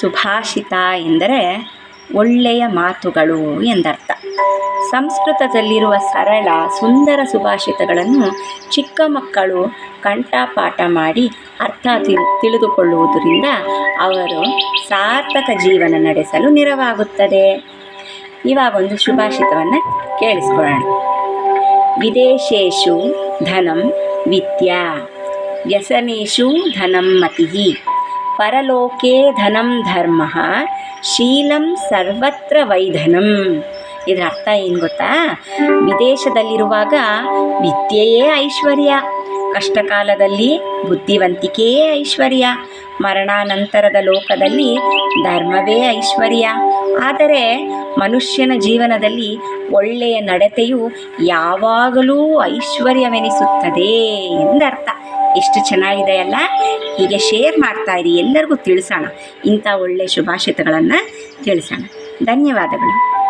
ಸುಭಾಷಿತ ಎಂದರೆ ಒಳ್ಳೆಯ ಮಾತುಗಳು ಎಂದರ್ಥ. ಸಂಸ್ಕೃತದಲ್ಲಿರುವ ಸರಳ, ಸುಂದರ ಸುಭಾಷಿತಗಳನ್ನು ಚಿಕ್ಕ ಮಕ್ಕಳು ಕಂಠಪಾಠ ಮಾಡಿ ಅರ್ಥ ತಿಳಿ, ತಿಳಿದುಕೊಳ್ಳುವುದರಿಂದ ಅವರು ಸಾರ್ಥಕ ಜೀವನ ನಡೆಸಲು ನೆರವಾಗುತ್ತದೆ. ಇವಾಗ ಒಂದು ಸುಭಾಷಿತವನ್ನು ಕೇಳಿಸ್ಕೊಳ್ಳೋಣ. ವಿದೇಶೇಷು ಧನಂ ವಿದ್ಯಾ, ವ್ಯಸನೇಶು ಧನಂ ಮತಿಃ ಪರಲೋಕೆ ಧನಂ ಧರ್ಮ ಶೀಲಂ ಸರ್ವತ್ರ ವೈಧನಂ ಇದರ ಅರ್ಥ ಏನು ಗೊತ್ತಾ ವಿದೇಶದಲ್ಲಿರುವಾಗ ವಿದ್ಯೆಯೇ ಐಶ್ವರ್ಯ ಕಷ್ಟಕಾಲದಲ್ಲಿ ಬುದ್ಧಿವಂತಿಕೆಯೇ ಐಶ್ವರ್ಯ. ಮರಣಾನಂತರದ ಲೋಕದಲ್ಲಿ ಧರ್ಮವೇ ಐಶ್ವರ್ಯ. ಆದರೆ ಮನುಷ್ಯನ ಜೀವನದಲ್ಲಿ ಒಳ್ಳೆಯ ನಡತೆಯು ಯಾವಾಗಲೂ ಐಶ್ವರ್ಯವೆನಿಸುತ್ತದೆ ಎಂದರ್ಥ. ಎಷ್ಟು ಚೆನ್ನಾಗಿದೆ ಅಲ್ಲ ಹೀಗೆ ಶೇರ್ ಮಾಡ್ತಾ ಇರಿ, ಎಲ್ಲರಿಗೂ ತಿಳಿಸೋಣ. ಇಂಥ ಒಳ್ಳೆಯ ಶುಭಾಷಿತಗಳನ್ನು ತಿಳಿಸೋಣ. ಧನ್ಯವಾದಗಳು.